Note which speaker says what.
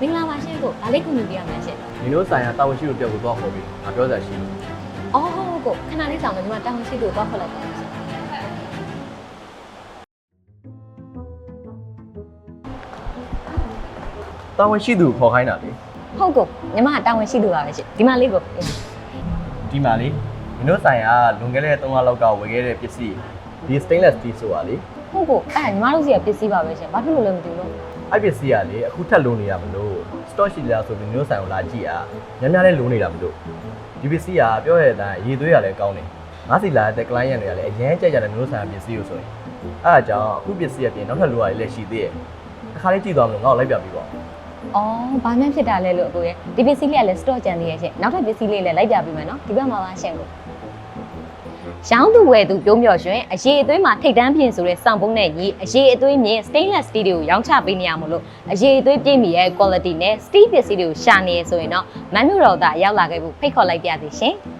Speaker 1: မင်္ဂလာပါရှင်ကိုဒါလေးကူညီပြရမှာရှင်
Speaker 2: ဒီလိုဆိုင်ရာတာဝန်ရှိလို့ပြောကိုတော့ခေါ်ပြီးငါပြောစရာရှိတယ်
Speaker 1: အော်ဟုတ်ကိုခဏလေးဆောင်မယ်ဒီမှာတောင်းရှိကိုတော့ခေါ်လိုက်ပါမယ်ရှင်
Speaker 2: တာဝန်ရှိသူကိုခေါ်ခိုင်းတာလေ
Speaker 1: ဟုတ်ကိုညီမကတောင်းရှိသူပါပဲရှင်ဒီမှာလေးကို
Speaker 2: ဒီမှာလေဒီလိုဆိုင်ရာလွန်ခဲ့တဲ့3လလောက်ကဝယ်ခဲ့တဲ့ပစ္စည်းဒီ stainless steel ဆိုတာလေ
Speaker 1: ဟုတ်ကိုအဲ့ဒါညီမတို့စီကပစ္စည်းပါပဲရှင်ဘာဖြစ်လို့လဲမသိဘူးလို့
Speaker 2: အဲ့ပစ္စည်းကလေအခုထပ်လုံးနေရမလို့ stock ရှိလားဆိုပြီးမျိုးဆိုင်ကိုလာကြည့်အားများများလေးလုံးနေတာမလို့ဒီပစ္စည်းကပြောရတဲ့အတိုင်းရေသွေးရလည်းကောင်းတယ်ငါစီလာတဲ့ client တွေကလည်းအရင်ကြိုက်ကြတဲ့မျိုးဆိုင်ပစ္စည်းကိုဆိုရင်အဲ့ဒါကြောင့်အခုပစ္စည်းအပြင်နောက်ထပ်လိုရည်လည်းရှိသေးတယ်တစ်ခါလေးကြည့်သွားမလို့ငါ့ကိုလိုက်ပြပြီးပါ
Speaker 1: အော်ဘာမှဖြစ်တာလဲလို့အကိုရဲ့ဒီပစ္စည်းလေးကလည်း store ကျန်သေးရဲ့ရှင်နောက်ထပ်ပစ္စည်းလေးလည်းလိုက်ပြပေးမယ်နော်ဒီဘက်မှာပါရှင်ကို ရောင်းသူဝယ်သူပြုံးမြော်ရွှင်အရေးအသွေးမှာထိတ်တန်းပြင်ဆိုတဲ့စောင့်ပုံးနဲ့ညီအရေးအသွေးမြင့် stainless steel တွေကိုရောင်းချပေးနေရမလို့အရေးအသွေးပြည့်မီရဲ့ quality နဲ့ steel ပစ္စည်းတွေကိုရှာနေရဆိုရင်တော့မန်နူတော်သားရောက်လာခဲ့ဖို့ဖိတ်ခေါ်လိုက်ပြသည်ရှင်။